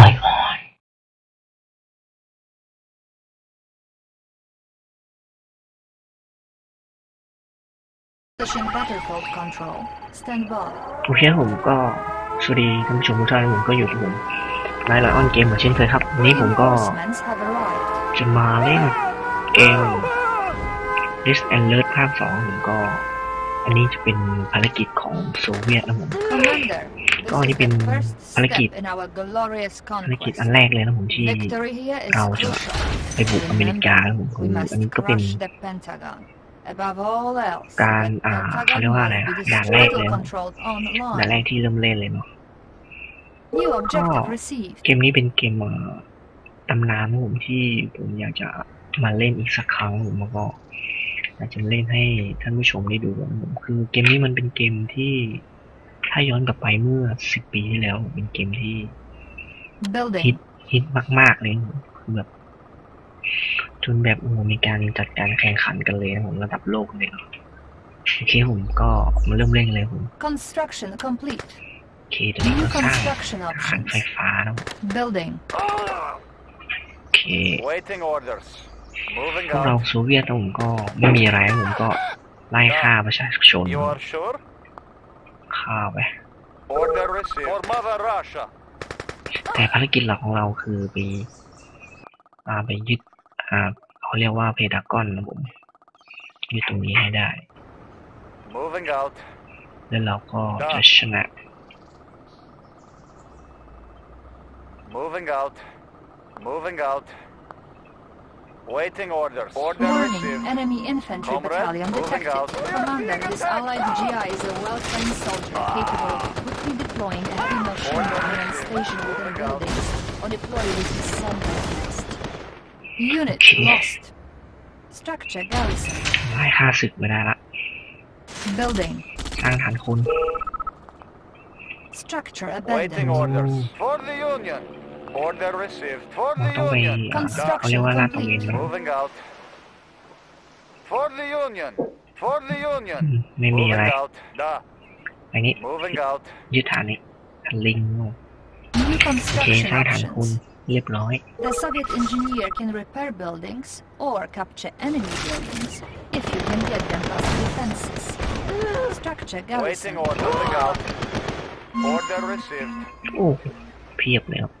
ลอย h t o โอเคผมก็สวัสดีท่านผู้ชมทุกท่านผมก็อยู่กับผมไลยไลออนเกมเหมือนเช่นเคยครับวันนี้ผมก็จะมาเล่นเกม l i s and Alert ภาค2ผมก็อันนี้จะเป็นภารกิจของโซเวียตนะผมก็นี่เป็นภารกิจภารกิจอันแรกเลยนะผมที่เราจะไปบุกอเมริกาผมคืผม อันนี้ก็เป็นการอ่าเขาเรียกว่าอะไรด่านแรกเลยด่านแรกที่เริ่มเล่นเลยเนาะก็เกมนี้เป็นเกมตำนานผมที่ผมอยากจะมาเล่นอีกสักครั้งผมก็อยากจะเล่นให้ท่านผู้ชมได้ดูผมคือเกมนี้มันเป็นเกมที่ถ้าย้อนกลับไปเมื่อสิบปีที่แล้ว เป็นเกมที่ Building. ฮิตฮิตมากๆ เลยคือแบบจนแบบโอ้มีการจัดการแข่งขันกันเลยนะผมระดับโลกเลยโอเคผมก็มาเริ่มเล่นเลยผม Construction complete โอเคดอนยวเราสร้างขันไฟฟ้านะ Building โอเค Waiting orders พวกเราโซเวียตผมก็ไม่มีอะไรผมก็ไล่ฆ่าประชาชน You are sure? ข้าไปแต่ภารกิจหลักของเราคือไปอาไปยึดอ่าเขาเรียกว่าเพดากอนนะผมยึดตรงนี้ให้ได้ แล้วเราก็จะชนะ Moving out. Moving out. Waiting orders. Order Warning, received. enemy infantry Comrade, battalion detected. Out. Commander, this allied GI is a well-trained soldier ah. capable of quickly deploying a heavy machine gun and stationed within buildings or deploy with his center next. Unit lost. Structure garrison. ตายห้าสิบไม่ได้ละ Building. Structure abandoned. Waiting orders. For the Union. Order received. For the Union. Ah, construction complete. Moving out. For the Union. For the Union. Hmm, Moving out. Da. อันนี้ Moving out. ยึดฐานนี้ฐานลิงโน่ New โอเค construction สร้างฐานคุณ options. เรียบร้อย The Soviet engineer can repair buildings or capture enemy buildings if you can get them past defenses. Structure garrison. Waiting order. Moving out. Order received. โอ้เพียบเลยครับ oh,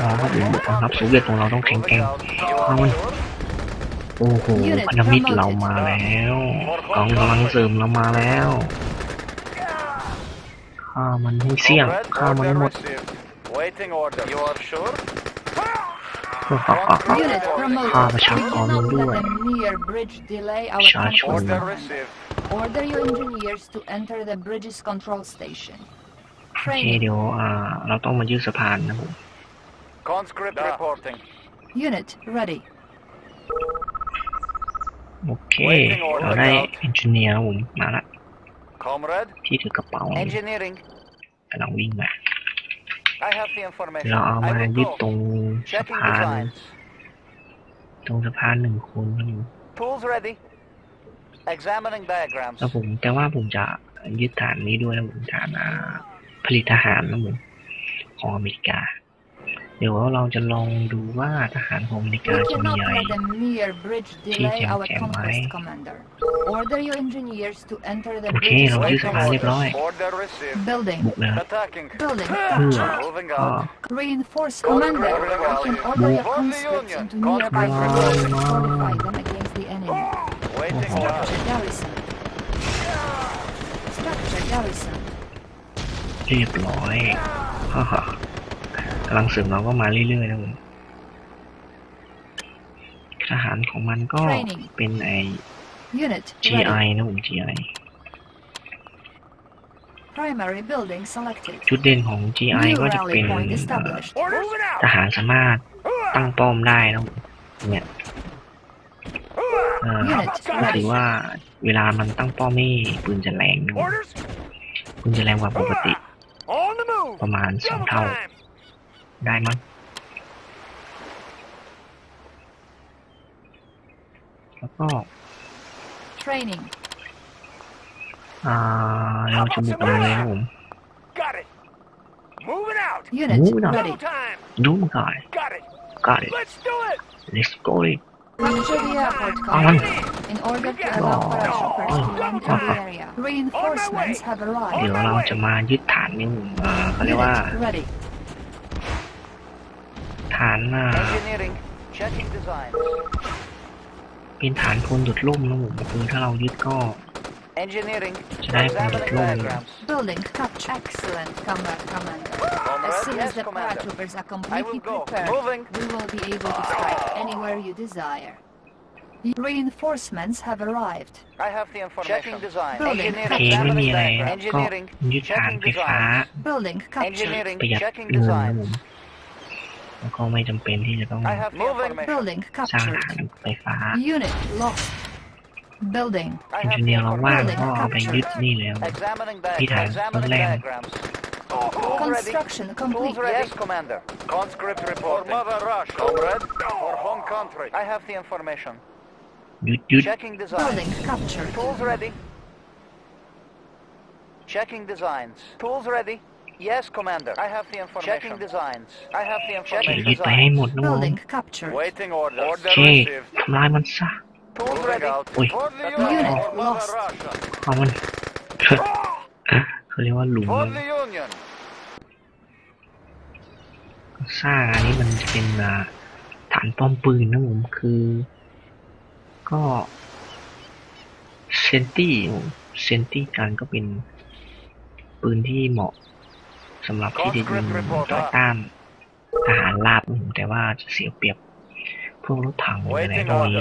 เรากเดี๋ยวงทับสูเรียของเราต้องแข็งแกร่งเอาโอ้โหพันธมิตรเรามาแล้วกองกำลังเสริมเรามาแล้วข้ามันให้เสี่ยงข้ามันหมดข้าประชากรนด้วยประชาชน Order your engineers to enter the bridge's control station. โอเคเดี๋ยวเราต้องมายืดสะพานนะครับ Conscript da. reporting. Unit ready. โอเคเราได้เอนจิเนียร์ผมมาละ Comrade. พี่ถือกระเป๋า Engineering. กำลังวิ่งมาเราเอามายึดตรงสะพานตรงสะพานหนึ่งคนอยู่แล้วผมแต่ว่าผมจะยึดฐานนี้ด้วยนะผมฐานผลิตทหารนะผมของอเมริกาเดี๋ยวเราจะลองดูว่าทหารของมริกาจะมีอะไรที่จ่แจ่มไหมโอเคเรายึดสภาเรียบร้อยบุกเลยครบเพ่อก็บุกเรามาเรียบร้อยฮ่าฮ่าพลังเสริมเราก็มาเรื่อยๆนะผมทหารของมันก็เป็นไอ GI นะผม GI p ีไอชจุดเด่นของ GI ก็จะเป็น ทหารสามารถตั้งป้อมได้นะเนี่ยก็ถือว่าเวลามันตั้งป้อมนี่ปืนจะแรงนะปืนจะแรงกว่าปกติ ประมาณสองเท่าได้มั้งแล้วก็ training อ่าเราจะมีตรงนี้ครับผม got it moving out unit Moving out. ready time ดูมกาย got it got it let's do it let's go it Capture the airport complex in order to allow parachute personnel to the area. Reinforcements have เดี๋ยว arrived. เราจะมายึดฐานนี้ผมอ่าเขาเรียกว่า Unit ready. Engineering checking design. Engineering Building Excellent, Comrade Commander. As soon as the paratroopers are completely prepared, Moving. we will be able to strike anywhere you desire. Reinforcements have arrived. I have the information Checking Building. Engineering Engineering checking Building Engineering checking แล้วก็ไม่จำเป็นที่จะต้อง Building สร้าง captured. ฐานไฟฟ้า Unit lost. Building. เอนจิเนียร์เราว่างก็เอาไปยึดนี่แล้ว Examining diagrams. Examining diagrams. Construction complete. Yes, Commander. Conscript report. For Mother Russia. Comrade. For home country. I have the information. Checking designs. Building designs. captured. Tools ready. Checking designs. Tools ready. Yes, Commander. I have the information. Checking designs. I have the information. ยึดไปให้หมดนะมึ Building captured. Waiting orders. โอ Order เค received. ทำลายมันซะ Tools ready. out. Oi. For the Union. Unit For Mother lost. Russia. เอามันเขาเรียกว่าหลุม For the Union. สร้างอันนี้มันจะเป็นอ่าฐานป้อมปืนนะผม คือ ก็ เซนตี้ เซนตี้การก็เป็นปืนที่เหมาะสำหรับที่จะยินต่อต้านทหารราบแต่ว่าจะเสียเปรียบพวกรถถังอะไรวก้เ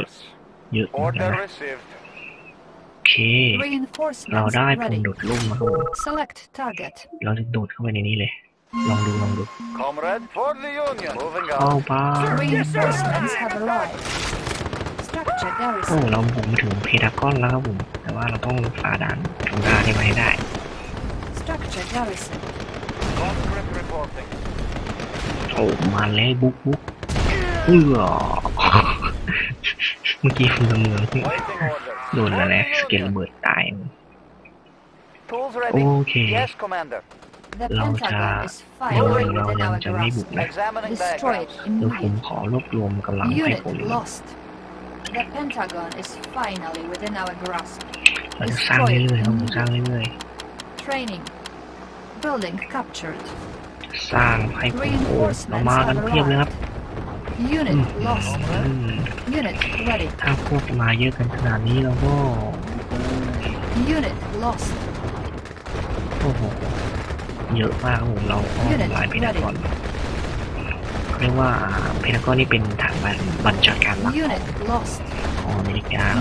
ยอะมากนะโอเค เราได้พุ่มดูดลุ่มมาครับเราจะดูดเข้าไปในนี้เลย ลองดูลองดูเข้าไปโอ้เราบุกมาถึงเพดากอนแล้วครับผมแต่ว่าเราต้องฝ่าด่านตรงด่านนี้ไห้ได้โอ้มาแล้วบุ๊กบุ๊กเออเมื่อกี้พนเมืองโดนแล้วแหละสเกลเบิดตายโอเคเราจะเราเราจะไม่บุกนะเดาคุผมขอรวบรวมกำลังให้ผมเราจะสร้างเรื่อยๆเราสร้างเรื่อยๆ Building captured. สร้างให้ผมโอ้เมากันเพียบเลยครับ Unit lost. Unit ready. ถ้าพวกมาเยอะกันขนาดนี้เราก็ Unit lost. โอ้โหเยอะมากครับผมเราอก็ลายเพนากอนเรียกว่าเพนากอนนี่เป็นฐานบัญชาการหลักของอเมริกาเร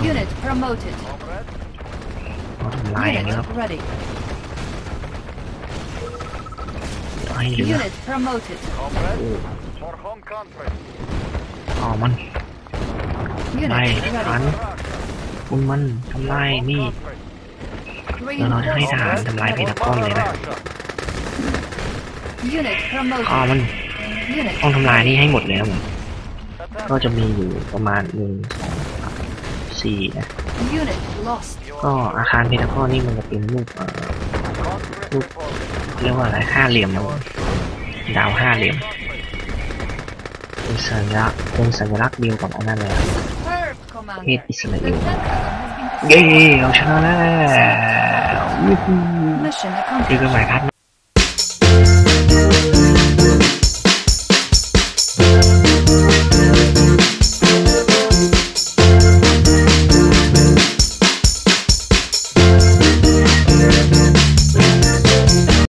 าทำลายอย่างนี้ครับไอ้เห้อไอมัน u n ไม่ัน r e a คุณมันทำลายนี่ เราจะให้ทหารทำลายเพดาน้อมเลยนะ u n อ๋มัน u ต้องทำลายนี่ให้หมดเลยครับมก็จะมีอยู่ประมาณหนึ่งสองสามสี่นะก็อาคารเพดานก้อมนี่มันจะเป็นรูปเอ่อ c o u เรียกว่าอะไรห้าเหลี่ยมนะดาวห้าเหลี่ยมเป็นสัญลักษณ์เป็นสัญลักษณ์เดียวกับอันนั้นเลยเ็ดอิสราเอลเย้เราชนะแล้วดีกันอหมาครับ